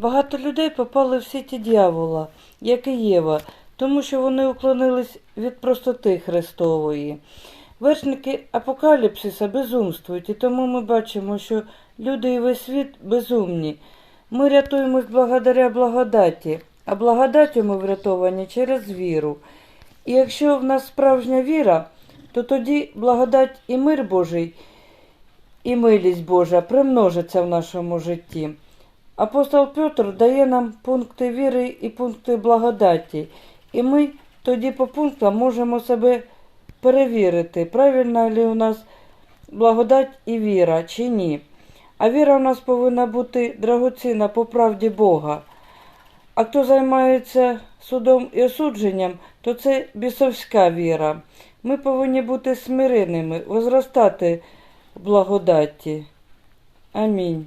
Багато людей попали в сіті дьявола, як і Єва, тому що вони уклонились від простоти Христової. Вершники апокаліпсиса безумствують, і тому ми бачимо, що люди і весь світ безумні. Ми рятуємось благодаря благодаті, а благодаттю ми врятовані через віру. І якщо в нас справжня віра, то тоді благодать і мир Божий, і милість Божа примножиться в нашому житті. Апостол Петр дає нам пункти віри і пункти благодаті, і ми тоді по пунктам можемо себе перевірити, правильна ли у нас благодать і віра чи ні. А віра у нас повинна бути драгоцінна по правді Бога. А хто займається судом і осудженням, то це бісовська віра. Ми повинні бути смиренними, возростати в благодаті. Амінь.